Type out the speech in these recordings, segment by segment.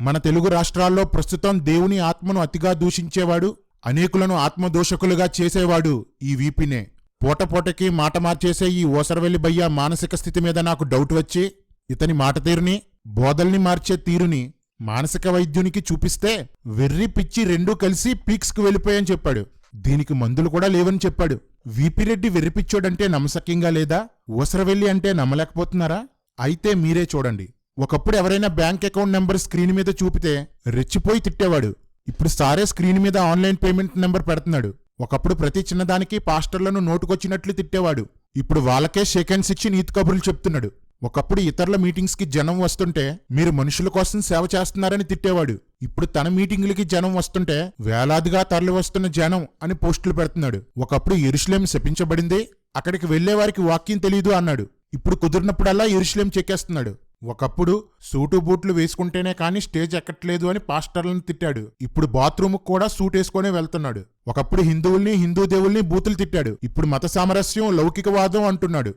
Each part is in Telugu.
మన తెలుగు రాష్ట్రాల్లో ప్రస్తుతం దేవుని ఆత్మను అతిగా దూషించేవాడు అనేకులను ఆత్మదోషకులుగా చేసేవాడు ఈ వీపినే. పూటపూటకి మాట మార్చేసే ఈ ఓసరవెల్లి భయ్య మానసిక స్థితి మీద నాకు డౌట్ వచ్చి ఇతని మాట తీరుని బోధల్ని మార్చే తీరుని మానసిక వైద్యునికి చూపిస్తే వెర్రి పిచ్చి రెండూ కలిసి పీక్స్కు వెళ్ళిపోయని చెప్పాడు. దీనికి మందులు కూడా లేవని చెప్పాడు. వీపిరెడ్డి వెర్రిపిచ్చోడంటే నమ్మసక్యంగా లేదా? ఊసరవెల్లి అంటే నమ్మలేకపోతున్నారా? అయితే మీరే చూడండి. ఒకప్పుడు ఎవరైనా బ్యాంక్ అకౌంట్ నెంబర్ స్క్రీన్ మీద చూపితే రెచ్చిపోయి తిట్టేవాడు. ఇప్పుడు సారే స్క్రీన్ మీద ఆన్లైన్ పేమెంట్ నెంబర్ పెడుతున్నాడు. ఒకప్పుడు ప్రతి చిన్నదానికి పాస్టర్లను నోటుకొచ్చినట్లు తిట్టేవాడు. ఇప్పుడు వాళ్ళకే సెకండ్స్ ఇచ్చి నీతి కబుర్లు చెప్తున్నాడు. ఒకప్పుడు ఇతరుల మీటింగ్స్కి జనం వస్తుంటే మీరు మనుషుల కోసం సేవ చేస్తున్నారని తిట్టేవాడు. ఇప్పుడు తన మీటింగులకి జనం వస్తుంటే వేలాదిగా తరలి వస్తున్న జనం అని పోస్టులు పెడుతున్నాడు. ఒకప్పుడు ఎరుషులేం శపించబడింది అక్కడికి వెళ్ళే వారికి వాక్యం తెలియదు అన్నాడు. ఇప్పుడు కుదిరినప్పుడల్లా ఎరుషులేం చెక్కేస్తున్నాడు. ఒకప్పుడు సూటు బూట్లు వేసుకుంటేనే కానీ స్టేజ్ ఎక్కట్లేదు అని పాస్టర్లను తిట్టాడు. ఇప్పుడు బాత్రూమ్ కూడా సూట్ వేసుకునే వెళ్తున్నాడు. ఒకప్పుడు హిందువుల్ని హిందూ దేవుల్ని బూతులు తిట్టాడు. ఇప్పుడు మత సామరస్యం లౌకికవాదం అంటున్నాడు.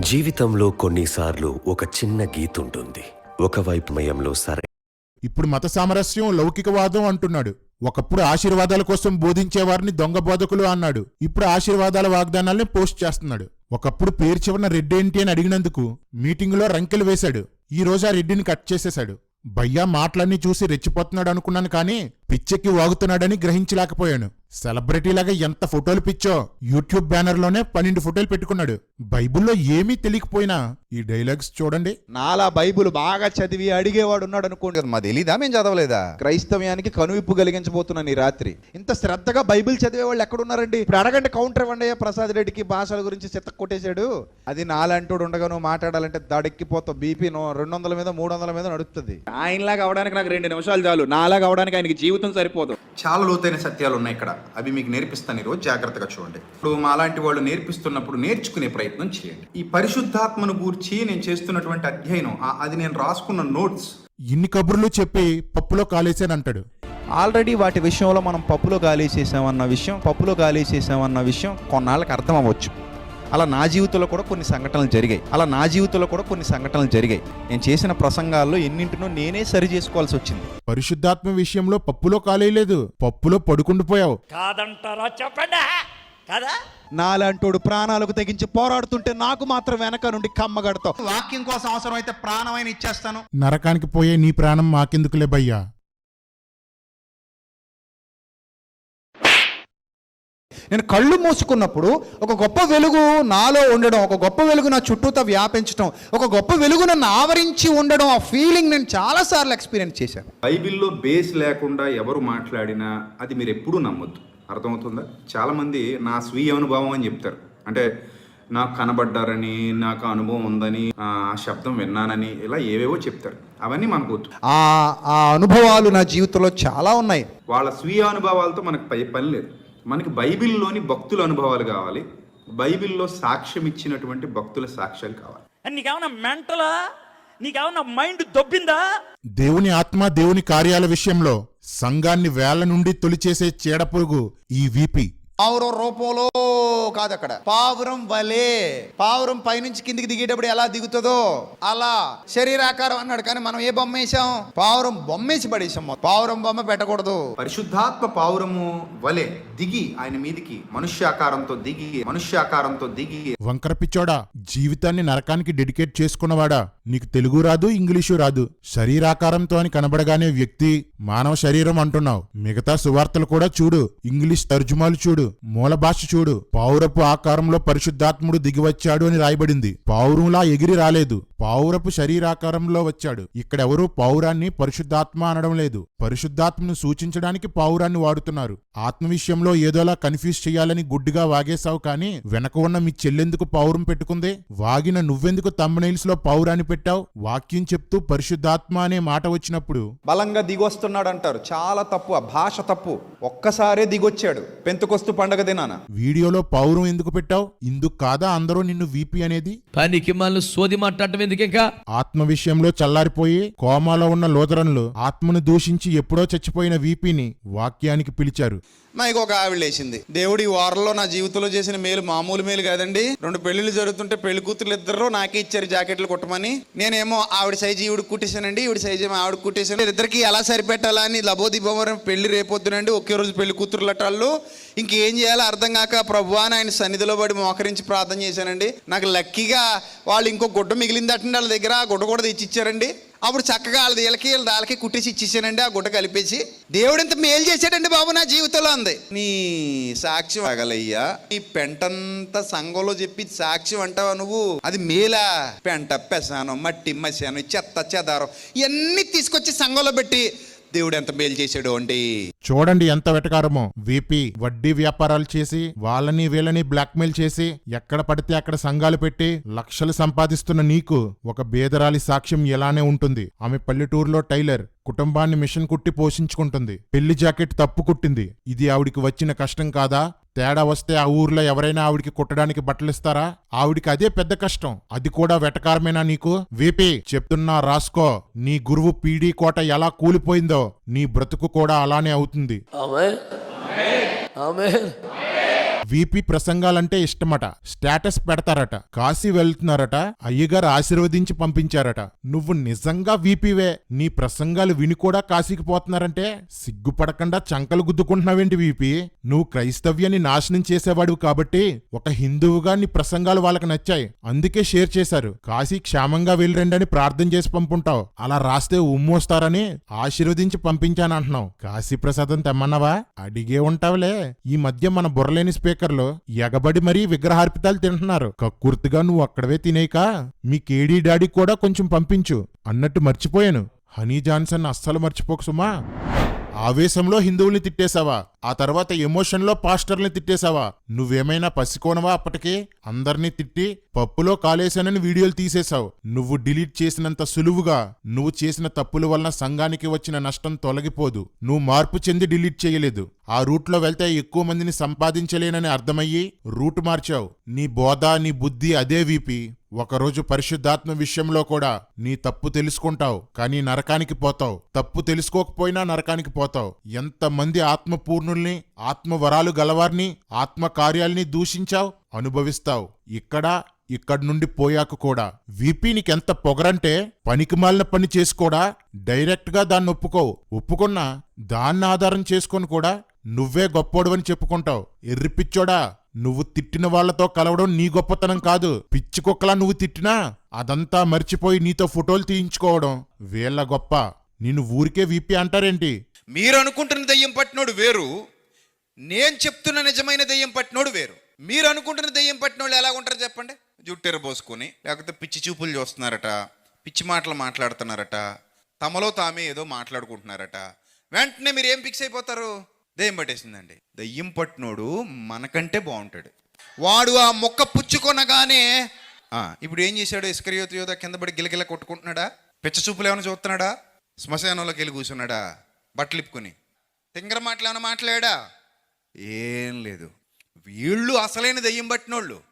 జీవితంలో కొన్నిసార్లు ఒక చిన్న గీతుంటుంది. ఒకవైపు మయంలో సరే. ఇప్పుడు మత సామరస్యం లౌకికవాదం అంటున్నాడు. ఒకప్పుడు ఆశీర్వాదాల కోసం బోధించేవారిని దొంగ బోధకులు అన్నాడు. ఇప్పుడు ఆశీర్వాదాల వాగ్దానాల్ని పోస్ట్ చేస్తున్నాడు. ఒకప్పుడు పేరు చివరన రెడ్డేంటి అని అడిగినందుకు మీటింగులో రంకెలు వేశాడు. ఈ రోజు ఆ రెడ్డిని కట్ చేసేశాడు. భయ్యా మాటలన్నీ చూసి రెచ్చిపోతున్నాడు అనుకున్నాను కానీ పిచ్చెక్కి వాగుతున్నాడని గ్రహించలేకపోయాను. సెలబ్రిటీలాగా ఎంత ఫోటోలు పిచ్చో యూట్యూబ్ బ్యానర్లోనే పన్నెండు ఫోటోలు పెట్టుకున్నాడు. బైబిల్లో ఏమీ తెలియకపోయినా ఈ డైలాగ్స్ చూడండి. నాలా బైబుల్ బాగా చదివి అడిగేవాడు ఉన్నాడు అనుకోండి. మా తెలీదా? మేము చదవలేదా? క్రైస్తవ్యానికి కనువిప్పు కలిగించబోతున్నాను ఈ రాత్రి. ఇంత శ్రద్ధగా బైబిల్ చదివే వాళ్ళు ఎక్కడున్నారండి? ఇప్పుడు అడగండి కౌంటర్ ఇవ్వండి అయ్యా ప్రసాద్ రెడ్డికి భాషల గురించి చిత్త కొట్టేశాడు. అది నాలంటోడు ఉండగా నువ్వు మాట్లాడాలంటే దడెక్కిపోతావు బీపీ రెండు వందల మీద మూడు వందల మీద నడుస్తుంది. ఆయనలాగా అవడానికి నాకు రెండు నిమిషాలు చాలు. నాలాగా అవడానికి ఆయనకి జీవితం సరిపోదు. చాలా లోతైన సత్యాలు ఉన్నాయి ఇక్కడ. అవి మీకు నేర్పిస్తాను ఈరోజు. జాగ్రత్తగా చూడండి. ఇప్పుడు మాలాంటి వాళ్ళు నేర్పిస్తున్నప్పుడు నేర్చుకునే ప్రయత్నం చేయండి. ఈ పరిశుద్ధాత్మను గూర్చి నేను చేస్తున్నటువంటి అధ్యయనం. అది నేను రాసుకున్న నోట్స్ ఇన్ని కబుర్లు చెప్పి పప్పులో కాలేసానంటాడు. ఆల్రెడీ వాటి విషయంలో మనం పప్పులో గాలి చేసామన్న విషయం పప్పులో గాలి చేసామన్న విషయం కొన్నాళ్ళకి అర్థం అవ్వచ్చు అలా నా జీవితంలో కూడా కొన్ని సంఘటనలు జరిగాయి. అలా నా జీవితంలో కూడా కొన్ని సంఘటనలు జరిగాయి. నేను చేసిన ప్రసంగాల్లో ఎన్నింటినో నేనే సరి చేసుకోవాల్సి వచ్చింది. పరిశుద్ధాత్మ విషయంలో పప్పులో కాలేయలేదు. పప్పులో పడుకుండిపోయావు. కాదంటారా చెప్పండి? కదా? నాలంటోడు ప్రాణాలకు తెగించి పోరాడుతుంటే నాకు మాత్రం వెనక నుండి కమ్మగడతావు వాక్యం కోసం అవసరం అయితే ప్రాణమైన ఇచ్చేస్తాను. నరకానికి పోయే నీ ప్రాణం మాకెందుకులే భయ్యా? నేను కళ్ళు మూసుకున్నప్పుడు ఒక గొప్ప వెలుగు నాలో ఉండడం ఒక గొప్ప వెలుగు నా చుట్టూతో వ్యాపించడం ఒక గొప్ప వెలుగు నన్ను ఆవరించి ఉండడం ఆ ఫీలింగ్ నేను చాలాసార్లు ఎక్స్పీరియన్స్ చేశాను. బైబిల్లో బేస్ లేకుండా ఎవరు మాట్లాడినా అది మీరు ఎప్పుడూ నమ్మొద్దు. అర్థమవుతుందా? చాలామంది నా స్వీయ అనుభవం అని చెప్తారు. అంటే నాకు కనబడ్డారని నాకు అనుభవం ఉందని ఆ శబ్దం విన్నానని ఇలా ఏవేవో చెప్తారు. అవన్నీ మనకు వద్దు. ఆ ఆ అనుభవాలు నా జీవితంలో చాలా ఉన్నాయి. వాళ్ళ స్వీయ అనుభవాలతో మనకు పై పని లేదు. మనకి బైబిల్లోని భక్తుల అనుభవాలు కావాలి. బైబిల్లో సాక్ష్యం ఇచ్చినటువంటి భక్తుల సాక్ష్యాలు కావాలి. నీకేమన్నా మెంటలా? నీకేమన్నా మైండ్ దొబ్బిందా? దేవుని ఆత్మ దేవుని కార్యాల విషయంలో సంఘాన్ని వేళ్ళ నుండి తొలిచేసే చీడపురుగు ఈ వీపి. పావురం రూపంలో కాదు అక్కడ. పావురం వలే. పావురం పైనుంచి కిందికి దిగేటప్పుడు ఎలా దిగుతుందో అలా శరీరాకారం అన్నాడు. కానీ మనం ఏ బొమ్మ వేసాం? పావురం బొమ్మ వేసి పడేసాం. పావురం బొమ్మ పెట్టకూడదు. పరిశుద్ధాత్మ పావురము వలె దిగి ఆయన మీదికి మనుష్యాకారంతో దిగి మనుష్యాకారంతో దిగి. వంకర పిచ్చోడా జీవితాన్ని నరకానికి డెడికేట్ చేసుకున్నవాడా? నీకు తెలుగు రాదు ఇంగ్లీషు రాదు. శరీరాకారంతో అని కనబడగానే వ్యక్తి మానవ శరీరం అంటున్నావు. మిగతా సువార్తలు కూడా చూడు. ఇంగ్లీష్ తర్జుమాలు చూడు. మూల భాష చూడు. పావురపు ఆకారంలో పరిశుద్ధాత్ముడు దిగివచ్చాడు అని రాయబడింది. పావురంలా ఎగిరి రాలేదు. పావురపు శరీరాకారంలో వచ్చాడు. ఇక్కడెవరూ పావురాన్ని పరిశుద్ధాత్మ అనడం లేదు. పరిశుద్ధాత్మను సూచించడానికి పావురాన్ని వాడుతున్నారు. ఆత్మ విషయంలో ఏదోలా కన్ఫ్యూజ్ చేయాలని గుడ్డిగా వాగేశావు కానీ వెనక ఉన్న మీ చెల్లెందుకు పావురం పెట్టుకుంది? వాగిన నువ్వెందుకు తమ్మనైల్స్లో పౌరాన్ని పెట్టావు? వాక్యం చెప్తూ పరిశుద్ధాత్మ అనే మాట వచ్చినప్పుడు? బలంగా దిగొస్తున్నాడు అంటారు చాలా తప్పు ఆ భాష తప్పు. ఒక్కసారే దిగొచ్చాడు. పెంతుకొస్తు పండగ దినాన. వీడియోలో పౌరం ఎందుకు పెట్టావు? ఇందుకు కాదా అందరూ నిన్ను వీపీ అనేది? పనికి మళ్ళీ సోది మాట్లాడటం ఎందుకు ఇంకా ఆత్మ విషయంలో చల్లారిపోయి కోమాలో ఉన్న లోదరన్లు ఆత్మను దూషించి ఎప్పుడో చచ్చిపోయిన వీపీని వాక్యానికి పిలిచారు. నాకు ఒక ఆవిడ లేచింది. దేవుడు ఈ వారంలో నా జీవితంలో చేసిన మేలు మామూలు మేలు కాదండి. రెండు పెళ్ళిళ్ళు జరుగుతుంటే పెళ్ళి కూతురు ఇద్దరు నాకే ఇచ్చారు జాకెట్లు కుట్టమని. నేనేమో ఆవిడ సైజు ఈవిడ కుట్టేశానండి ఈవిడ సైజు ఏమో ఆవిడ కుట్టేశాను. ఇద్దరికి ఎలా సరిపెట్టాలా అని లబోదిబ్బవరం పెళ్ళి రేపొద్దునండి ఒకే రోజు పెళ్ళి కూతురు ఇంకేం చేయాలో అర్థం కాక ప్రభు అని ఆయన సన్నిధిలో పడి మోకరించి ప్రార్థన చేశానండి. నాకు లక్కీగా వాళ్ళు ఇంకో గుడ్డ మిగిలిందటండి వాళ్ళ దగ్గర ఆ గుడ్డ కూడా తెచ్చి ఇచ్చారండి అప్పుడు చక్కగా వాళ్ళ వీళ్ళకి వీళ్ళ దాళ్ళకి కుట్టేసి ఇచ్చేసానండి ఆ గుడ్డ కలిపేసి. దేవుడు ఇంత మేలు చేశాడండి బాబు నా జీవితంలో అంది. నీ సాక్ష్యం అగలయ్యా నీ పెంటంత సంఘంలో చెప్పి సాక్ష్యం అంటావా నువ్వు? అది మేలా? పెంట పెసానం మట్టి మసానం చెత్త చెదారం ఇవన్నీ తీసుకొచ్చి సంఘంలో పెట్టి దేవుడు ఎంత మేలు చేశాడు అండి. చూడండి ఎంత వెటకారమో. వీపీ వడ్డీ వ్యాపారాలు చేసి వాళ్ళని వీళ్ళని బ్లాక్మెయిల్ చేసి ఎక్కడ పడితే అక్కడ సంఘాలు పెట్టి లక్షలు సంపాదిస్తున్న నీకు ఒక బేదరాలి సాక్ష్యం ఎలానే ఉంటుంది. ఆమె పల్లెటూరులో టైలర్ కుటుంబాన్ని మిషన్ కుట్టి పోషించుకుంటుంది. పెళ్ళి జాకెట్ తప్పు కుట్టింది. ఇది ఆవిడికి వచ్చిన కష్టం కాదా? తేడా వస్తే ఆ ఊర్లో ఎవరైనా ఆవిడికి కుట్టడానికి బట్టలిస్తారా ఆవిడికి అదే పెద్ద కష్టం. అది కూడా వెటకారమేనా నీకు? వీపీ చెప్తున్నా రాసుకో. నీ గురువు పీడీ కోట ఎలా కూలిపోయిందో నీ బ్రతుకు కూడా అలానే అవుతుంది. ఆమె ఆమె వీపీ ప్రసంగాలంటే ఇష్టమట. స్టేటస్ పెడతారట. కాశీ వెళ్తున్నారట. అయ్యగారు ఆశీర్వదించి పంపించారట. నువ్వు నిజంగా వీపీవే. నీ ప్రసంగాలు విని కూడా కాశీకి పోతున్నారంటే సిగ్గుపడకుండా చంకలు గుద్దుకుంటున్నావేంటి వీపీ? నువ్వు క్రైస్తవ్యాన్ని నాశనం చేసేవాడివి కాబట్టి ఒక హిందువుగా నీ ప్రసంగాలు వాళ్ళకి నచ్చాయి. అందుకే షేర్ చేశారు. కాశీ క్షేమంగా వెళ్ళరండి ప్రార్థన చేసి పంపుంటావు. అలా రాస్తే ఉమ్మోస్తారని ఆశీర్వదించి పంపించానంటున్నావు. కాశీ ప్రసాదం తెమ్మన్నావా? అడిగే ఉంటావులే. ఈ మధ్య మన బుర్రలేని స్పీకర్లు ఎగబడి మరీ విగ్రహార్పితాలు తింటున్నారు. కక్కుర్తిగా నువ్వు అక్కడవే తినేయక మీ కేడీ డాడీ కూడా కొంచెం పంపించు. అన్నట్టు మర్చిపోయాను. హనీ జాన్సన్ అస్సలు మర్చిపోకు సుమా. ఆవేశంలో హిందువుల్ని తిట్టేశావా? ఆ తర్వాత ఎమోషన్లో పాస్టర్ని తిట్టేశావా? నువ్వేమైనా పసికోనవా అప్పటికే? అందర్నీ తిట్టి పప్పులో కాలేశానని వీడియోలు తీసేశావు. నువ్వు డిలీట్ చేసినంత సులువుగా నువ్వు చేసిన తప్పుల వలన సంఘానికి వచ్చిన నష్టం తొలగిపోదు. నువ్వు మార్పు చెంది డిలీట్ చేయలేదు. ఆ రూట్లో వెళ్తే ఎక్కువ మందిని సంపాదించలేనని అర్థమయ్యి రూట్ మార్చావు. నీ బోధ నీ బుద్ధి అదే వీపి. ఒకరోజు పరిశుద్ధాత్మ విషయంలో కూడా నీ తప్పు తెలుసుకుంటావు కానీ నరకానికి పోతావు. తప్పు తెలుసుకోకపోయినా నరకానికి పోతావు. ఎంతమంది ఆత్మపూర్ణుల్ని ఆత్మవరాలు గలవార్ని గలవారిని దూషించావు? అనుభవిస్తావు. ఇక్కడ ఇక్కడి నుండి పోయాక కూడా వీపీ నీకెంత పొగరంటే పనికిమాలిన పని చేసుకోడా? డైరెక్ట్గా దాన్ని ఒప్పుకోవు. ఒప్పుకున్నా దాన్ని ఆధారం చేసుకొని కూడా నువ్వే గొప్పోడువని చెప్పుకుంటావు. ఎర్రిపిచ్చోడా నువ్వు తిట్టిన వాళ్ళతో కలవడం నీ గొప్పతనం కాదు. పిచ్చి కుక్కలా నువ్వు తిట్టినా అదంతా మర్చిపోయి నీతో ఫోటోలు తీయించుకోవడం వీళ్ళ గొప్ప. నిన్ను ఊరికే వీపి అంటారేంటి? మీరు అనుకుంటున్న దెయ్యం పట్టినోడు వేరు. నేను చెప్తున్న నిజమైన దెయ్యం పట్టినోడు వేరు. మీరు అనుకుంటున్న దెయ్యం పట్టినోళ్ళు ఎలా ఉంటారు చెప్పండి? జుట్టెర పోసుకొని లేకపోతే పిచ్చి చూపులు చూస్తున్నారట పిచ్చి మాటలు మాట్లాడుతున్నారట తమలో తామే ఏదో మాట్లాడుకుంటున్నారట. వెంటనే మీరు ఏం ఫిక్స్ అయిపోతారు? దెయ్యం పట్టేసిందండి. దెయ్యం పట్టినోడు మనకంటే బాగుంటాడు. వాడు ఆ మొక్క పుచ్చుకొనగానే ఆ, ఇప్పుడు ఏం చేశాడు? ఇస్కరియోత యోధ కింద పడి గిలగిల కొట్టుకుంటున్నాడా? పిచ్చ చూపులు ఏమైనా చూస్తున్నాడా? శ్మశానంలోకి వెళ్ళి కూర్చున్నాడా? బట్టలు ఇప్పుకొని. తింగర మాటలు ఏమైనా మాట్లాడా? ఏం లేదు. వీళ్ళు అసలైన దెయ్యం పట్టినోళ్ళు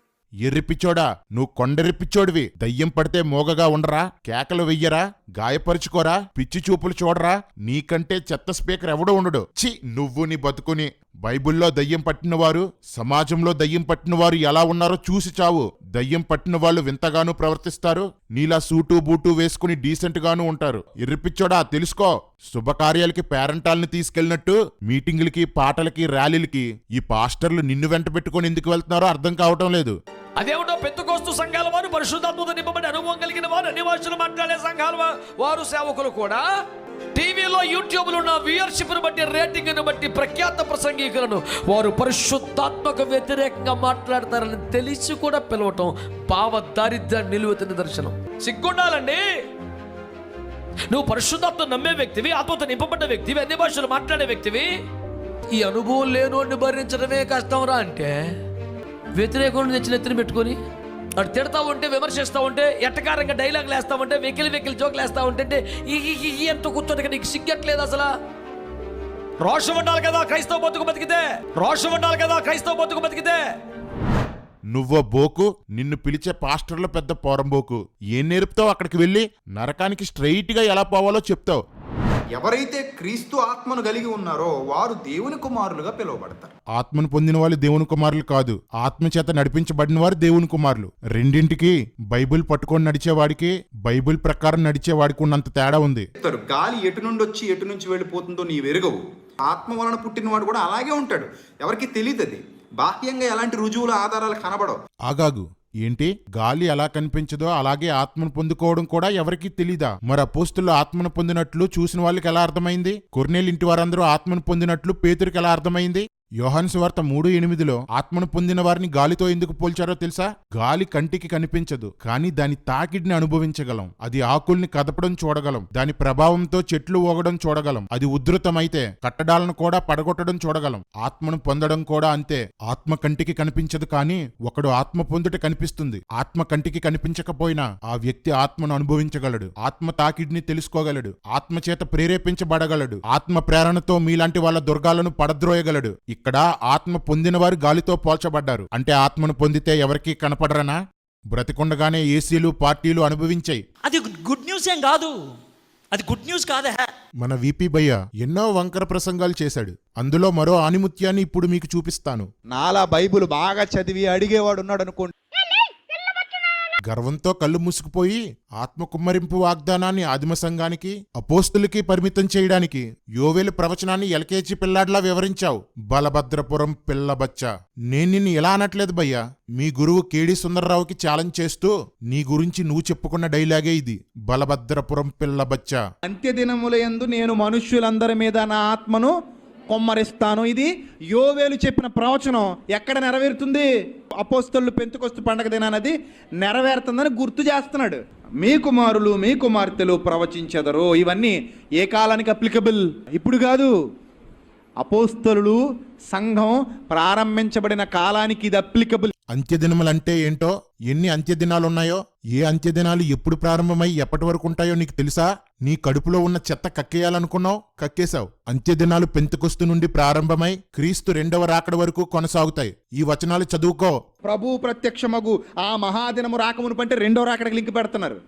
ఎర్రిపిచ్చోడా నువ్వు కొండెరిపిచ్చోడివి దయ్యం పడితే మోగగా ఉండరా కేకలు వెయ్యరా గాయపరుచుకోరా పిచ్చి చూపులు చూడరా నీకంటే చెత్త స్పీకర్ ఎవడో ఉండడు. చి నువ్వు నీ బతుకుని బైబిల్లో దయ్యం పట్టినవారు సమాజంలో దయ్యం పట్టినవారు ఎలా ఉన్నారో చూసి చావు. దయ్యం పట్టిన వాళ్ళు వింతగానూ ప్రవర్తిస్తారు నీలా సూటు బూటు వేసుకుని డీసెంట్గానూ ఉంటారు. ఎర్రిపిచ్చోడా తెలుసుకో శుభకార్యాలకి పేరెంటాల్ని తీసుకెళ్ళినట్టు మీటింగులకి పాటలకి ర్యాలీలకి ఈ పాస్టర్లు నిన్ను వెంట పెట్టుకుని ఎందుకు వెళ్తున్నారో అర్థం కావటం లేదు. అదేమిటో పెద్దకోస్తు సంఘాల వారు పరిశుద్ధాత్మత నింపబడి అనుభవం కలిగిన వారు అన్ని భాషలు మాట్లాడే సంఘాల వారు సేవకులు కూడా టీవీలో యూట్యూబ్లో ఉన్న వ్యూయర్షిప్ను బట్టి రేటింగ్ను బట్టి ప్రఖ్యాత ప్రసంగికులను వారు పరిశుద్ధాత్మక వ్యతిరేకంగా మాట్లాడతారని తెలిసి కూడా పిలవటం భావ దారిద్ర్య నిలువెత్తిన దర్శనం. సిగ్గుండాలండి. నువ్వు పరిశుద్ధాత్మ నమ్మే వ్యక్తివి ఆత్మతో నింపబడ్డ వ్యక్తివి అన్ని భాషలు మాట్లాడే వ్యక్తివి. ఈ అనుభవం లేనోడిని భరించడమే కష్టంరా అంటే. వ్యతిరేకుడిని తెచ్చిన నెత్తిన పెట్టుకొని అటు తిడతా ఉంటే విమర్శిస్తూ ఉంటే ఎట్టకారంగా డైలాగులు వేస్తా ఉంటే వెకిలి వెకిలి జోకులు వేస్తూ ఉంటే ఈ ఎంత కూర్చోటి నీకు సిగ్గట్లేదు అసలు? రోషం ఉండాలి కదా క్రైస్తవ బతుకు బతికితే? రోషం ఉండాలి కదా క్రైస్తవ బతుకు బతికితే? నువ్వో బోకు నిన్ను పిలిచే పాస్టర్ల పెద్ద పోరంబోకు. ఏం నేర్పుతావు అక్కడికి వెళ్ళి? నరకానికి స్ట్రైట్గా ఎలా పోవాలో చెప్తావు. ఎవరైతే క్రీస్తు ఆత్మను కలిగి ఉన్నారో వారు దేవుని కుమారులుగా పిలువబడతారు. ఆత్మను పొందిన వాళ్ళు దేవుని కుమారులు కాదు. ఆత్మ చేత నడిపించబడిన వారు దేవుని కుమారులు. రెండింటికి బైబిల్ పట్టుకొని నడిచేవాడికి బైబిల్ ప్రకారం నడిచేవాడికి ఉన్నంత తేడా ఉంది. గాలి ఎటు నుండి వచ్చి ఎటు నుంచి వెళ్ళిపోతుందో నీ వెరుగవు ఆత్మ వలన పుట్టినవాడు కూడా అలాగే ఉంటాడు. ఎవరికి తెలియదు అది బాహ్యంగా ఎలాంటి రుజువుల ఆధారాలు కనబడవు. ఆగాగు. ఏంటి? గాలి ఎలా కనిపించదో అలాగే ఆత్మను పొందుకోవడం కూడా ఎవరికీ తెలీదా? మరి అపోస్తులు ఆత్మను పొందినట్లు చూసిన వాళ్ళకి ఎలా అర్థమైంది? కొర్నేలు ఇంటి వారందరూ ఆత్మను పొందినట్లు పేతురికి ఎలా అర్థమైంది? యోహాను వార్త మూడు ఎనిమిదిలో ఆత్మను పొందిన వారిని గాలితో ఎందుకు పోల్చారో తెలుసా? గాలి కంటికి కనిపించదు కానీ దాని తాకిడిని అనుభవించగలం. అది ఆకుల్ని కదపడం చూడగలం దాని ప్రభావంతో చెట్లు ఊగడం చూడగలం. అది ఉధృతమైతే కట్టడాలను కూడా పడగొట్టడం చూడగలం. ఆత్మను పొందడం కూడా అంతే. ఆత్మ కంటికి కనిపించదు కానీ ఒకడు ఆత్మ పొందుట కనిపిస్తుంది. ఆత్మ కంటికి కనిపించకపోయినా ఆ వ్యక్తి ఆత్మను అనుభవించగలడు. ఆత్మ తాకిడిని తెలుసుకోగలడు. ఆత్మ చేత ప్రేరేపించబడగలడు. ఆత్మ ప్రేరణతో మీలాంటి వాళ్ళ దుర్గాలను పడద్రోయగలడు. ఇక్కడ ఆత్మ పొందినవారు గాలితో పోల్చబడ్డారు. అంటే ఆత్మను పొందితే ఎవరికీ కనపడరనా? బ్రతికుండగానే ఏసీలు పార్టీలు అనుభవించాయి. అది గుడ్ న్యూస్ ఏం కాదు. అది గుడ్ న్యూస్ కాదా. మన విపి భయ్య ఎన్నో వంకర ప్రసంగాలు చేశాడు. అందులో మరో ఆనిముత్యాన్ని ఇప్పుడు మీకు చూపిస్తాను. నాలా బైబిల్ బాగా చదివి అడిగేవాడు ఉన్నాడు అనుకోండి గర్వంతో కళ్ళు మూసుకుపోయి ఆత్మ కుమ్మరింపు వాగ్దానాన్ని ఆదిమ సంఘానికి అపోస్తులకి పరిమితం చేయడానికి యోవేలు ప్రవచనాన్ని ఎల్కేజీ పిల్లాడ్లా వివరించావు. బలభద్రపురం పిల్లబచ్చ నేను నిన్ను ఇలా అనట్లేదు భయ్యా? మీ గురువు కేడి సుందర్రావుకి ఛాలెంజ్ చేస్తూ నీ గురించి నువ్వు చెప్పుకున్న డైలాగే ఇది. బలభద్రపురం పిల్లబచ్చ అంత్యదినములయందు నేను మనుష్యులందరి మీద నా ఆత్మను కొమ్మరిస్తాను. ఇది యోవేలు చెప్పిన ప్రవచనం ఎక్కడ నెరవేరుతుంది? అపోస్తలు పెంతుకొస్తు పండగ దినానది నెరవేరుతుందని గుర్తు చేస్తున్నాడు. మీ కుమారులు మీ కుమార్తెలు ప్రవచించెదరు ఇవన్నీ ఏ కాలానికి అప్లికబుల్ ఇప్పుడు కాదు అపోస్తలు సంఘం ప్రారంభించబడిన కాలానికి ఇది అప్లికబుల్ అంత్యదినములంటే ఏంటో ఎన్ని అంత్యదినాలున్నాయో ఏ అంత్యదినాలు ఎప్పుడు ప్రారంభమై ఎప్పటి వరకు ఉంటాయో నీకు తెలుసా? నీ కడుపులో ఉన్న చెత్త కక్కేయాలనుకున్నావు కక్కేశావు. అంత్యదినాలు పెంతుకొస్తు నుండి ప్రారంభమై క్రీస్తు రెండవ రాకడ వరకు కొనసాగుతాయి. ఈ వచనాలు చదువుకో. ప్రభు ప్రత్యక్షమగు ఆ మహాదినము రాకమును పంటే రెండో రాకడకి లింక్ పెడుతున్నారు.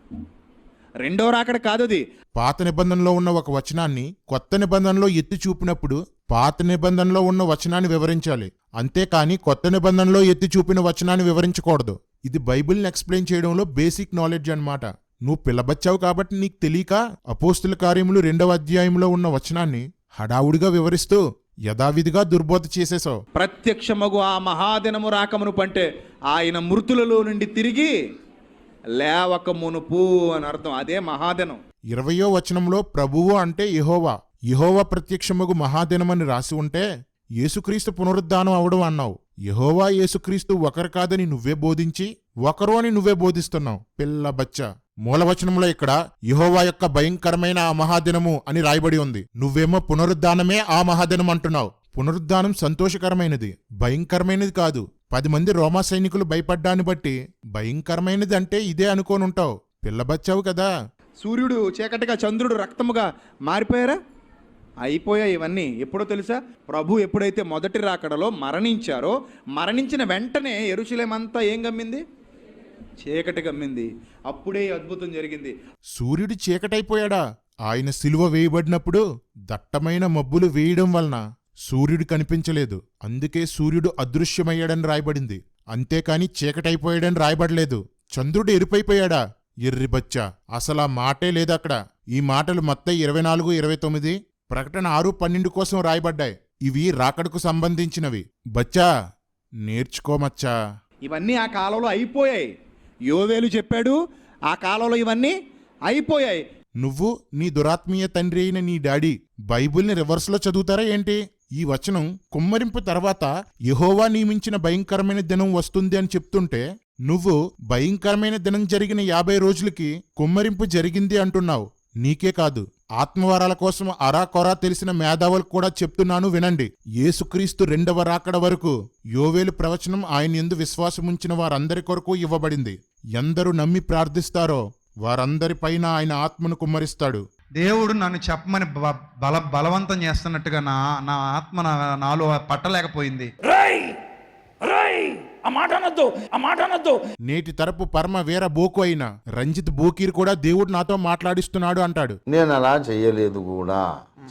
రెండో రాకడ కాదు అది పాత నిబంధనలో ఉన్న ఒక వచనాన్ని కొత్త నిబంధనలో ఎత్తి చూపినప్పుడు పాత నిబంధనలో ఉన్న వచనాన్ని వివరించాలి. అంతేకాని కొత్త నిబంధనలో ఎత్తి చూపిన వచనాన్ని వివరించకూడదు. ఇది బైబిల్ని ఎక్స్ప్లెయిన్ చేయడంలో బేసిక్ నాలెడ్జ్ అన్నమాట. నువ్వు పిల్లబచ్చావు కాబట్టి నీకు తెలియక అపోస్తుల కార్యములు రెండవ అధ్యాయంలో ఉన్న వచనాన్ని హడావుడిగా వివరిస్తూ యథావిధిగా దుర్బోధ చేసేశావు. ప్రత్యక్షమగు ఆ మహాదినము రాకమును పంటే ఆయన మృతులలో నుండి తిరిగి లేవక మునుపు అని అర్థం. అదే మహాదినం. ఇరవయో వచనంలో ప్రభువు అంటే యెహోవా. యహోవా ప్రత్యక్షముగు మహాదినమని రాసి ఉంటే యేసుక్రీస్తు పునరుద్ధానం అవడం అన్నావు. యహోవా యేసుక్రీస్తు ఒకరు కాదని నువ్వే బోధించి ఒకరు అని నువ్వే బోధిస్తున్నావు. పిల్ల బచ్చ. మూలవచనంలో ఇక్కడ యహోవా యొక్క భయంకరమైన ఆ మహాదినము అని రాయబడి ఉంది. నువ్వేమో పునరుద్ధానమే ఆ మహాదినం అంటున్నావు. పునరుద్ధానం సంతోషకరమైనది భయంకరమైనది కాదు. పది మంది రోమా సైనికులు భయపడ్డాన్ని బట్టి భయంకరమైనది అంటే ఇదే అనుకోనుంటావు. పిల్లబచ్చావు కదా. సూర్యుడు చీకటిగా చంద్రుడు రక్తముగా మారిపోయారా? అయిపోయాయి ఇవన్నీ. ఎప్పుడో తెలుసా? ప్రభు ఎప్పుడైతే మొదటి రాకడలో మరణించారో మరణించిన వెంటనే ఎరుశలేమంతా ఏం గమ్మింది? చీకటి గమ్మింది. అప్పుడే అద్భుతం జరిగింది. సూర్యుడు చీకటైపోయాడా? ఆయన సిలువ వేయబడినప్పుడు దట్టమైన మబ్బులు వేయడం వలన సూర్యుడు కనిపించలేదు. అందుకే సూర్యుడు అదృశ్యమయ్యాడని రాయబడింది. అంతేకాని చీకటైపోయాడని రాయబడలేదు. చంద్రుడు ఎరుపైపోయాడా? ఎర్రిబచ్చ అసలు ఆ మాటే లేదక్కడ. ఈ మాటలు మొత్తం ఇరవై నాలుగు ఇరవై తొమ్మిది. ప్రకటన ఆరు పన్నెండు కోసం రాయబడ్డాయి. ఇవి రాకడకు సంబంధించినవి. బచ్చా నేర్చుకోమచ్చా ఇవన్నీ ఆ కాలంలో అయిపోయాయి. యోవేలు చెప్పాడు ఆ కాలంలో ఇవన్నీ అయిపోయాయి. నువ్వు నీ దురాత్మీయ తండ్రి అయిన నీ డాడీ బైబిల్ని రివర్స్లో చదువుతారా ఏంటి? ఈ వచనం కుమ్మరింపు తర్వాత యెహోవా నియమించిన భయంకరమైన దినం వస్తుంది అని చెప్తుంటే నువ్వు భయంకరమైన దినం జరిగిన యాభై రోజులకి కుమ్మరింపు జరిగింది అంటున్నావు. నీకే కాదు ఆత్మవరాల కోసం అరా కొరా తెలిసిన మేధావులకు కూడా చెప్తున్నాను వినండి. యేసుక్రీస్తు రెండవ రాకడ వరకు యోవేలు ప్రవచనం ఆయన ఎందు విశ్వాసముంచిన వారందరి కొరకు ఇవ్వబడింది. ఎందరు నమ్మి ప్రార్థిస్తారో వారందరిపైన ఆయన ఆత్మను కుమ్మరిస్తాడు. దేవుడు నన్ను చెప్పమని బ- బల బలవంతం చేస్తున్నట్టుగా నా నా ఆత్మ నాలో పట్టలేకపోయింది. ఆ మాట అనొద్దు ఆ మాట అనొద్దు. నేటి తరపు పరమ వీర బోకు అయిన రంజిత్ బోకీర్ కూడా దేవుడు నాతో మాట్లాడిస్తున్నాడు అంటాడు. నేను అలా చెయ్యలేదు కూడా.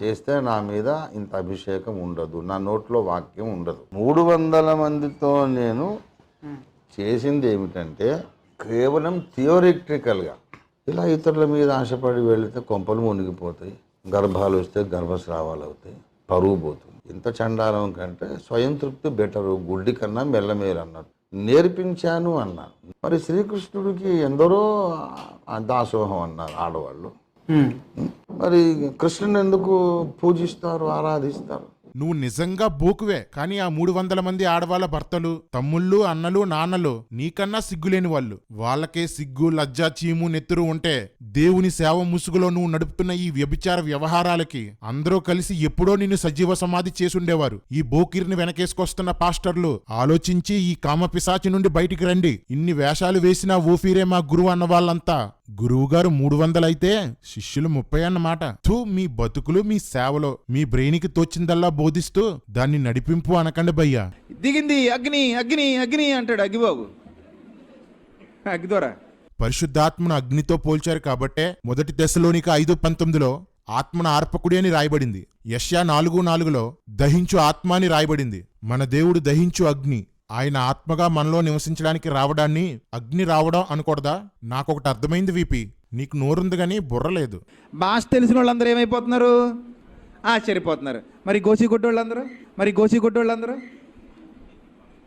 చేస్తే నా మీద ఇంత అభిషేకం ఉండదు నా నోట్లో వాక్యం ఉండదు. మూడు వందల మందితో నేను చేసింది ఏమిటంటే కేవలం థియోరిటికల్గా ఇలా ఇతరుల మీద ఆశపడి వెళితే కొంపలు మునిగిపోతాయి గర్భాలు వస్తే గర్భస్రావాలు అవుతాయి పరువు పోతుంది. ఇంత చండాలం కంటే స్వయం తృప్తి బెటరు గుడ్డి కన్నా మెల్లమేలు అన్నట్టు నేర్పించాను అన్నాను. మరి శ్రీకృష్ణుడికి ఎందరో దాసోహం అన్నారు ఆడవాళ్ళు. మరి కృష్ణుని ఎందుకు పూజిస్తారు ఆరాధిస్తారు? నువ్వు నిజంగా బోకువే కానీ ఆ మూడు వందల మంది ఆడవాళ్ళ భర్తలు తమ్ముళ్ళు అన్నలు నాన్నలు నీకన్నా సిగ్గులేని వాళ్ళు. వాళ్ళకే సిగ్గు లజ్జ చీము నెత్తురు ఉంటే దేవుని సేవ ముసుగులో నువ్వు నడుపుతున్న ఈ వ్యభిచార వ్యవహారాలకి అందరూ కలిసి ఎప్పుడో నిన్ను సజీవ సమాధి చేసుండేవారు. ఈ బోకిర్ని వెనకేసుకొస్తున్న పాస్టర్లు ఆలోచించి ఈ కామ పిశాచి నుండి బయటికి రండి. ఇన్ని వేషాలు వేసినా ఊఫీరే మా గురువు అన్న వాళ్ళంతా గురువుగారు మూడు వందలైతే శిష్యులు ముప్పై అన్నమాట థూ మీ బతుకులు మీ సేవలో మీ బ్రెయిన్కి తోచిందల్లా బోధిస్తూ దాన్ని నడిపింపు అనకండి భయ్యా. దిగింది అగ్ని అగ్ని అగ్ని అంటాడు అగ్గిబాబు. అగ్గి ద్వారా. పరిశుద్ధాత్మను అగ్నితో పోల్చారు కాబట్టే మొదటి దశలోనిక ఐదు పంతొమ్మిదిలో ఆత్మను ఆర్పకుడి అని రాయబడింది. యష్యా నాలుగు నాలుగులో దహించు ఆత్మ అని రాయబడింది. మన దేవుడు దహించు అగ్ని. ఆయన ఆత్మగా మనలో నివసించడానికి రావడాన్ని అగ్ని రావడం అనకూడదా? నాకొకటి అర్థమైంది వీపి. నీకు నోరుంది గాని బుర్ర లేదు. భాష తెలిసిన వాళ్ళందరూ ఏమైపోతున్నారు? ఆశ్చర్యపోతున్నారు. మరి గోచిగుడ్డ వాళ్ళందరూ మరి గోచిగుడ్డ వాళ్ళందరూ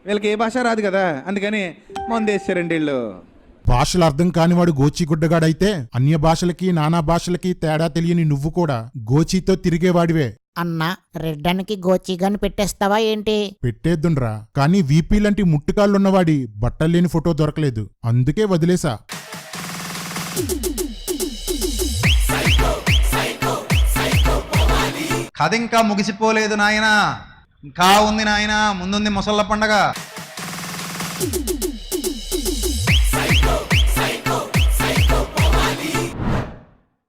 వీళ్ళకి ఏ భాష రాదు కదా? అందుకని మందేశారండి వీళ్ళు భాషలు అర్థం కానివాడు గోచిగుడ్డగాడైతే అన్య భాషలకి నానా భాషలకి తేడా తెలియని నువ్వు కూడా గోచీతో తిరిగేవాడివే. అన్నా రెడ్డానికి గోచిగాని పెట్టేస్తావా ఏంటి? పెట్టేద్దుండ్రా కానీ వీపీ లాంటి ముట్టుకాళ్ళున్నవాడి బట్టలేని ఫోటో దొరకలేదు. అందుకే వదిలేసా. కథ ఇంకా ముగిసిపోలేదు నాయన. ఇంకా ఉంది నాయన. ముందుంది ముసళ్ళ పండగ.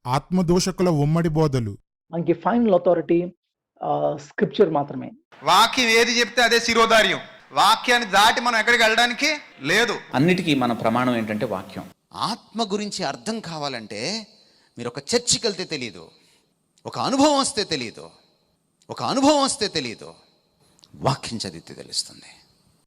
ఆత్మదోషకుల ఉమ్మడి బోధలు. మనకి ఫైనల్ అథారిటీ స్క్రిప్చర్ మాత్రమే. వాక్యం ఏది చెప్తే అదే శిరోధార్యం. వాక్యాన్ని దాటి మనం ఎక్కడికి వెళ్ళడానికి లేదు. అన్నిటికీ మన ప్రమాణం ఏంటంటే వాక్యం. ఆత్మ గురించి అర్థం కావాలంటే మీరు ఒక చర్చికి వెళ్తే తెలియదు ఒక అనుభవం వస్తే తెలియదు ఒక అనుభవం వస్తే తెలియదు వాక్యం చదివితే తెలుస్తుంది.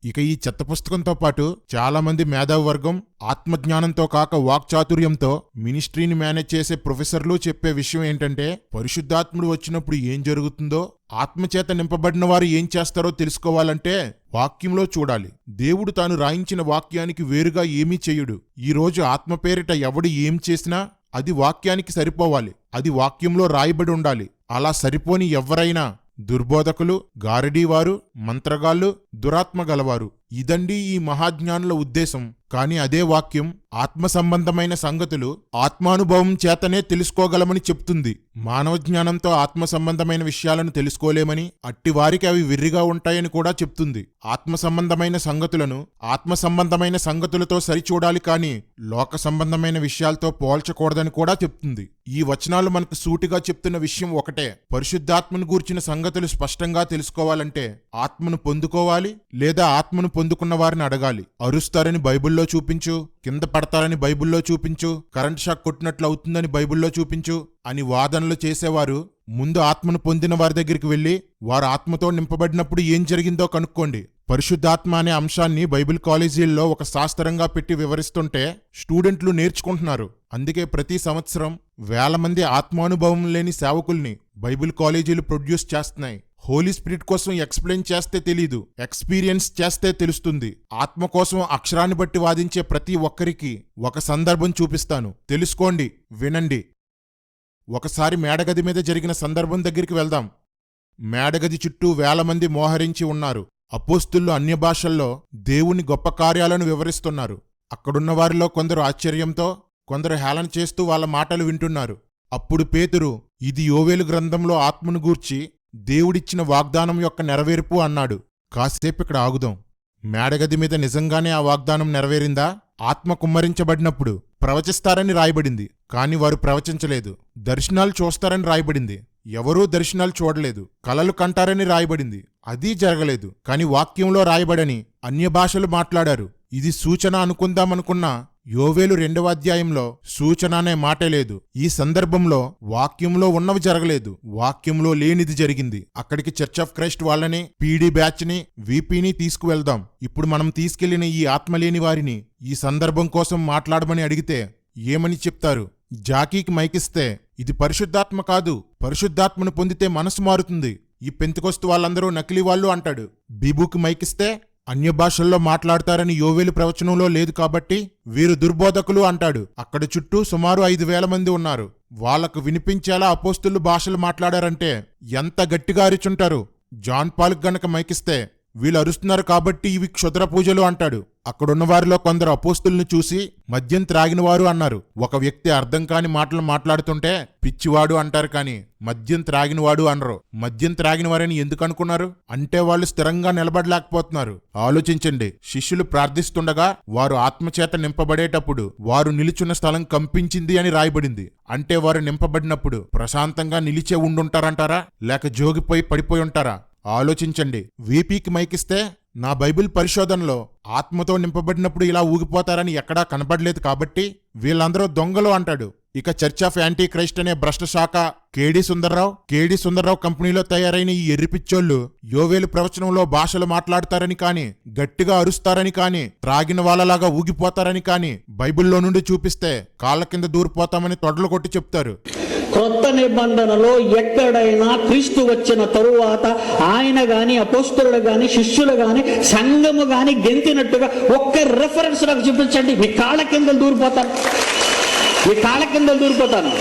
ఇక ఈ చెత్త పుస్తకంతో పాటు చాలా మంది మేధావ వర్గం ఆత్మజ్ఞానంతో కాక వాక్చాతుర్యంతో మినిస్ట్రీని మేనేజ్ చేసే ప్రొఫెసర్లు చెప్పే విషయం ఏంటంటే పరిశుద్ధాత్ముడు వచ్చినప్పుడు ఏం జరుగుతుందో ఆత్మచేత నింపబడిన వారు ఏం చేస్తారో తెలుసుకోవాలంటే వాక్యంలో చూడాలి. దేవుడు తాను రాయించిన వాక్యానికి వేరుగా ఏమీ చేయుడు. ఈరోజు ఆత్మ పేరిట ఎవడు ఏం చేసినా అది వాక్యానికి సరిపోవాలి. అది వాక్యంలో రాయబడి ఉండాలి. అలా సరిపోని ఎవరైనా దుర్బోధకులు గారడీవారు మంత్రగాళ్ళు దురాత్మ గలవారు ఇదండి ఈ మహాజ్ఞానుల ఉద్దేశం. కాని అదే వాక్యం ఆత్మ సంబంధమైన సంగతులు ఆత్మానుభవం చేతనే తెలుసుకోగలమని చెప్తుంది. మానవ జ్ఞానంతో ఆత్మ సంబంధమైన విషయాలను తెలుసుకోలేమని అట్టి వారికి అవి విర్రిగా ఉంటాయని కూడా చెప్తుంది. ఆత్మ సంబంధమైన సంగతులను ఆత్మ సంబంధమైన సంగతులతో సరిచూడాలి కాని లోక సంబంధమైన విషయాలతో పోల్చకూడదని కూడా చెప్తుంది. ఈ వచనాలు మనకు సూటిగా చెప్తున్న విషయం ఒకటే. పరిశుద్ధాత్మను గూర్చిన సంగతులు స్పష్టంగా తెలుసుకోవాలంటే ఆత్మను పొందుకోవాలి లేదా ఆత్మను పొందుకున్న వారిని అడగాలి. అరుస్తారని బైబిల్లో చూపించు కింద పడతారని బైబిల్లో చూపించు కరెంట్ షాక్ కొట్టినట్లు అవుతుందని బైబిల్లో చూపించు అని వాదనలు చేసేవారు. ముందు ఆత్మను పొందిన వారి దగ్గరికి వెళ్ళి వారు ఆత్మతో నింపబడినప్పుడు ఏం జరిగిందో కనుక్కోండి. పరిశుద్ధాత్మ అనే అంశాన్ని బైబిల్ కాలేజీల్లో ఒక శాస్త్రంగా పెట్టి వివరిస్తుంటే స్టూడెంట్లు నేర్చుకుంటున్నారు. అందుకే ప్రతి సంవత్సరం వేల మంది ఆత్మానుభవం లేని సేవకుల్ని బైబిల్ కాలేజీలు ప్రొడ్యూస్ చేస్తున్నాయి. హోలీ స్పిరిట్ కోసం ఎక్స్ప్లెయిన్ చేస్తే తెలీదు ఎక్స్పీరియన్స్ చేస్తే తెలుస్తుంది. ఆత్మ కోసం అక్షరాన్ని బట్టి వాదించే ప్రతి ఒక్కరికి ఒక సందర్భం చూపిస్తాను. తెలుసుకోండి వినండి. ఒకసారి మేడగది మీద జరిగిన సందర్భం దగ్గరికి వెళ్దాం. మేడగది చుట్టూ వేల మంది మోహరించి ఉన్నారు. అపోస్తుళ్ళు అన్య భాషల్లో దేవుని గొప్ప కార్యాలను వివరిస్తున్నారు. అక్కడున్న వారిలో కొందరు ఆశ్చర్యంతో కొందరు హేళన చేస్తూ వాళ్ళ మాటలు వింటున్నారు. అప్పుడు పేతురు ఇది యోవేలు గ్రంథంలో ఆత్మను గూర్చి దేవుడిచ్చిన వాగ్దానం యొక్క నెరవేర్పు అన్నాడు. కాసేపు ఇక్కడ ఆగుదాం. మేడగది మీద నిజంగానే ఆ వాగ్దానం నెరవేరిందా? ఆత్మ కుమ్మరించబడినప్పుడు ప్రవచిస్తారని రాయబడింది. కాని వారు ప్రవచించలేదు. దర్శనాలు చూస్తారని రాయబడింది. ఎవరూ దర్శనాలు చూడలేదు. కలలు కంటారని రాయబడింది. అదీ జరగలేదు. కాని వాక్యంలో రాయబడని అన్య భాషలు మాట్లాడారు. ఇది సూచన అనుకుందామనుకున్నా యోవేలు రెండవ అధ్యాయంలో సూచన అనే మాటే లేదు. ఈ సందర్భంలో వాక్యంలో ఉన్నవి జరగలేదు. వాక్యంలో లేనిది జరిగింది. అక్కడికి చర్చ్ ఆఫ్ క్రైస్ట్ వాళ్ళని పీడీ బ్యాచ్ని వీపీని తీసుకువెళ్దాం. ఇప్పుడు మనం తీసుకెళ్ళిన ఈ ఆత్మలేని వారిని ఈ సందర్భం కోసం మాట్లాడమని అడిగితే ఏమని చెప్తారు? జాకీకి మైకిస్తే ఇది పరిశుద్ధాత్మ కాదు. పరిశుద్ధాత్మను పొందితే మనసు మారుతుంది. ఈ పెంతికొస్తు వాళ్ళందరూ నకిలీ వాళ్ళు అంటాడు. బీబుకి మైకిస్తే అన్య భాషల్లో మాట్లాడతారని యోవేలు ప్రవచనంలో లేదు కాబట్టి వీరు దుర్బోధకులు అంటాడు. అక్కడ చుట్టూ సుమారు ఐదు వేల మంది ఉన్నారు. వాళ్ళకు వినిపించేలా అపోస్తులు భాషలు మాట్లాడారంటే ఎంత గట్టిగా అరిచుంటారు. జాన్ పాల్క్ గనక మైకిస్తే వీళ్ళు అరుస్తున్నారు కాబట్టి ఇవి క్షుద్ర పూజలు అంటాడు. అక్కడున్న వారిలో కొందరు అపోస్తుల్ని చూసి మద్యం త్రాగినవారు అన్నారు. ఒక వ్యక్తి అర్థం కాని మాటలు మాట్లాడుతుంటే పిచ్చివాడు అంటారు కాని మద్యం త్రాగినవాడు అనరు. మద్యం త్రాగినవారని ఎందుకు అనుకున్నారు? అంటే వాళ్ళు స్థిరంగా నిలబడలేకపోతున్నారు. ఆలోచించండి. శిష్యులు ప్రార్థిస్తుండగా వారు ఆత్మచేత నింపబడేటప్పుడు వారు నిలుచున్న స్థలం కంపించింది అని రాయబడింది. అంటే వారు నింపబడినప్పుడు ప్రశాంతంగా నిలిచే ఉండుంటారంటారా? లేక జోగిపోయి పడిపోయి ఉంటారా? ఆలోచించండి. వీపీకి మైకిస్తే నా బైబిల్ పరిశోధనలో ఆత్మతో నింపబడినప్పుడు ఇలా ఊగిపోతారని ఎక్కడా కనబడలేదు కాబట్టి వీళ్ళందరూ దొంగలు అంటాడు. ఇక చర్చ్ ఆఫ్ యాంటీ క్రైస్ట్ అనే భ్రష్ట శాఖ కేడి సుందర్రావు కేడి సుందర్రావు కంపెనీలో తయారైన ఈ ఎర్రిపిచ్చోళ్ళు యోవేలు ప్రవచనంలో భాషలు మాట్లాడతారని కాని గట్టిగా అరుస్తారని కాని త్రాగిన వాళ్ళలాగా ఊగిపోతారని కాని బైబిల్లో నుండి చూపిస్తే కాళ్ళ కింద దూరిపోతామని తొడలు కొట్టి చెప్తారు. క్రొత్త నిబంధనలో ఎక్కడైనా క్రీస్తు వచ్చిన తరువాత ఆయన కానీ అపోస్తులు కానీ శిష్యులు కానీ సంఘము కానీ గెంతినట్టుగా ఒక్క రెఫరెన్స్ నాకు చూపించండి. మీ కాళ్ళ కిందలు దూరిపోతాను. మీ కాళ్ళ కిందలు దూరిపోతాను.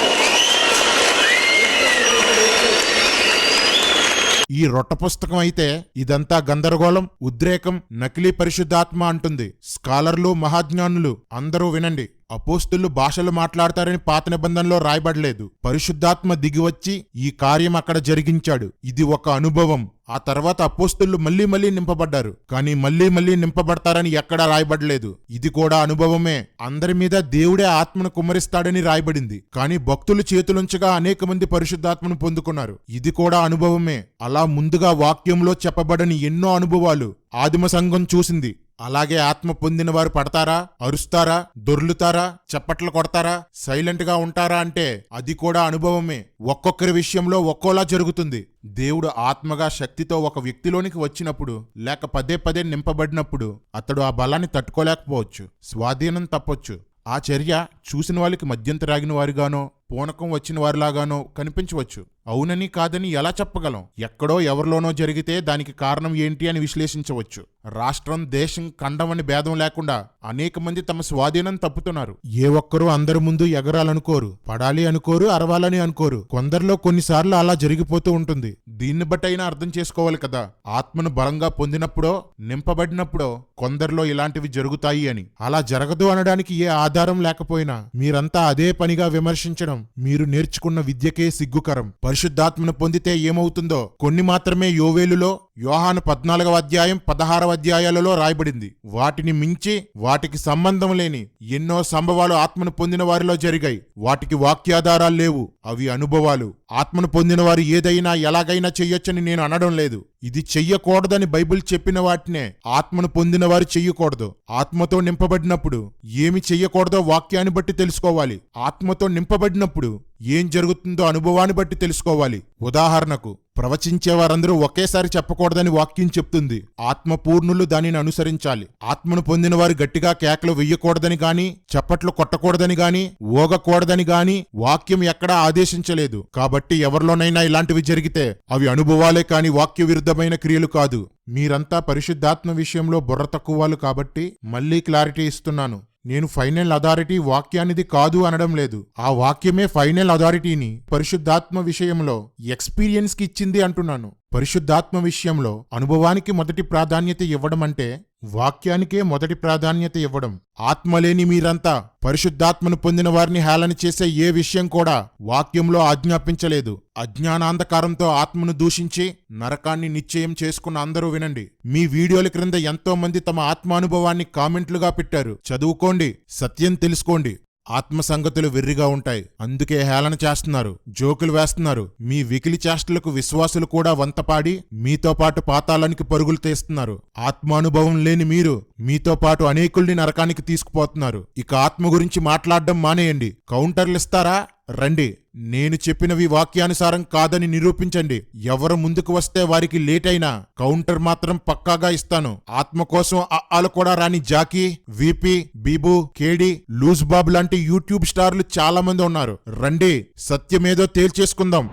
ఈ రొట్ట పుస్తకం అయితే ఇదంతా గందరగోళం ఉద్రేకం నకిలీ పరిశుద్ధాత్మ అంటుంది. స్కాలర్లు మహాజ్ఞానులు అందరూ వినండి. అపోస్తులు భాషలు మాట్లాడతారని పాత నిబంధనలో రాయబడలేదు. పరిశుద్ధాత్మ దిగివచ్చి ఈ కార్యం అక్కడ జరిగించాడు. ఇది ఒక అనుభవం. ఆ తర్వాత అపోస్తులు మళ్ళీ మళ్ళీ నింపబడ్డారు. కానీ మళ్ళీ మళ్ళీ నింపబడతారని ఎక్కడా రాయబడలేదు. ఇది కూడా అనుభవమే. అందరి మీద దేవుడే ఆత్మను కుమ్మరిస్తాడని రాయబడింది. కానీ భక్తులు చేతులుంచగా అనేక మంది పరిశుద్ధాత్మను పొందుకున్నారు. ఇది కూడా అనుభవమే. అలా ముందుగా వాక్యంలో చెప్పబడని ఎన్నో అనుభవాలు ఆదిమ సంఘం చూసింది. అలాగే ఆత్మ పొందిన వారు పడతారా? అరుస్తారా? దొర్లుతారా? చప్పట్లు కొడతారా? సైలెంట్గా ఉంటారా అంటే అది కూడా అనుభవమే. ఒక్కొక్కరి విషయంలో ఒక్కోలా జరుగుతుంది. దేవుడు ఆత్మగా శక్తితో ఒక వ్యక్తిలోనికి వచ్చినప్పుడు లేక పదే పదే నింపబడినప్పుడు అతడు ఆ బలాన్ని తట్టుకోలేకపోవచ్చు. స్వాధీనం తప్పొచ్చు. ఆ చర్య చూసిన వాళ్ళకి మద్యంతరాగిన వారిగానో పూనకం వచ్చిన వారిలాగానో కనిపించవచ్చు. అవునని కాదని ఎలా చెప్పగలం? ఎక్కడో ఎవరిలోనో జరిగితే దానికి కారణం ఏంటి అని విశ్లేషించవచ్చు. రాష్ట్రం దేశం ఖండం అని భేదం లేకుండా అనేక మంది తమ స్వాధీనం తప్పుతున్నారు. ఏ ఒక్కరూ అందరి ముందు ఎగరాలనుకోరు. పడాలి అనుకోరు అరవాలని అనుకోరు. కొందరిలో కొన్నిసార్లు అలా జరిగిపోతూ ఉంటుంది. దీన్ని బట్టైనా అర్థం చేసుకోవాలి కదా. ఆత్మను బలంగా పొందినప్పుడో నింపబడినప్పుడో కొందరిలో ఇలాంటివి జరుగుతాయి అని. అలా జరగదు అనడానికి ఏ ఆధారం లేకపోయినా మీరంతా అదే పనిగా విమర్శించడం మీరు నేర్చుకున్న విద్యకే సిగ్గుకరం. పరిశుద్ధాత్మను పొందితే ఏమవుతుందో కొన్ని మాత్రమే యోవేలులో యోహాను పద్నాలుగవ అధ్యాయం పదహారవ అధ్యాయాలలో రాయబడింది. వాటిని మించి వాటికి సంబంధం లేని ఎన్నో సంభవాలు ఆత్మను పొందిన వారిలో జరిగాయి. వాటికి వాక్యాధారాలు లేవు అవి అనుభవాలు. ఆత్మను పొందిన వారు ఏదైనా ఎలాగైనా చెయ్యొచ్చని నేను అనడం లేదు. ఇది చెయ్యకూడదని బైబిల్ చెప్పిన వాటినే ఆత్మను పొందిన వారు చెయ్యకూడదు. ఆత్మతో నింపబడినప్పుడు ఏమి చెయ్యకూడదో వాక్యాన్ని బట్టి తెలుసుకోవాలి. ఆత్మతో నింపబడినప్పుడు ఏం జరుగుతుందో అనుభవాన్ని బట్టి తెలుసుకోవాలి. ఉదాహరణకు ప్రవచించే వారందరూ ఒకేసారి చెప్పకూడదని వాక్యం చెప్తుంది. ఆత్మపూర్ణులు దానిని అనుసరించాలి. ఆత్మను పొందిన వారు గట్టిగా కేకలు వెయ్యకూడదని గాని చప్పట్లు కొట్టకూడదని గాని ఓగకూడదని గాని వాక్యం ఎక్కడా ఆదేశించలేదు. కాబట్టి ఎవరిలోనైనా ఇలాంటివి జరిగితే అవి అనుభవాలే కాని వాక్య విరుద్ధమైన క్రియలు కాదు. మీరంతా పరిశుద్ధాత్మ విషయంలో బుర్ర తక్కువ కాబట్టి మళ్ళీ క్లారిటీ ఇస్తున్నాను. నేను ఫైనల్ అథారిటీ వాక్యానిది కాదు అనడం లేదు. ఆ వాక్యమే ఫైనల్ అథారిటీని పరిశుద్ధాత్మ విషయంలో ఎక్స్పీరియన్స్కి ఇచ్చింది అంటున్నాను. పరిశుద్ధాత్మ విషయంలో అనుభవానికి మొదటి ప్రాధాన్యత ఇవ్వడం అంటే వాక్యానికే మొదటి ప్రాధాన్యత ఇవ్వడం. ఆత్మలేని మీరంతా పరిశుద్ధాత్మను పొందిన వారిని హేళన చేసే ఏ విషయం కూడా వాక్యంలో ఆజ్ఞాపించలేదు. అజ్ఞానాంధకారంతో ఆత్మను దూషించి నరకాన్ని నిశ్చయం చేసుకున్న అందరూ వినండి. మీ వీడియోల క్రింద ఎంతో మంది తమ ఆత్మానుభవాన్ని కామెంట్లుగా పెట్టారు. చదువుకోండి. సత్యం తెలుసుకోండి. ఆత్మ సంగతులు వెర్రిగా ఉంటాయి. అందుకే హేళన చేస్తున్నారు జోకులు వేస్తున్నారు. మీ వికిలి చేష్టలకు విశ్వాసులు కూడా వంతపాడి మీతో పాటు పాతాళానికి పరుగులు తీస్తున్నారు. ఆత్మానుభవం లేని మీరు మీతో పాటు అనేకుల్ని నరకానికి తీసుకుపోతున్నారు. ఇక ఆత్మ గురించి మాట్లాడడం మానేయండి. కౌంటర్లు ఇస్తారా? రండి నేను చెప్పినవి వాక్యానుసారం కాదని నిరూపించండి. ఎవరు ముందుకు వస్తే వారికి లేట్ అయినా కౌంటర్ మాత్రం పక్కాగా ఇస్తాను. ఆత్మ కోసం అఆలు కూడా రాని జాకీ విపి బీబు కేడి లూజ్ బాబ్ లాంటి యూట్యూబ్ స్టార్లు చాలా మంది ఉన్నారు. రండి సత్యమేదో తేల్చేసుకుందాం.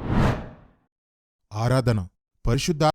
ఆరాధన. పరిశుద్ధ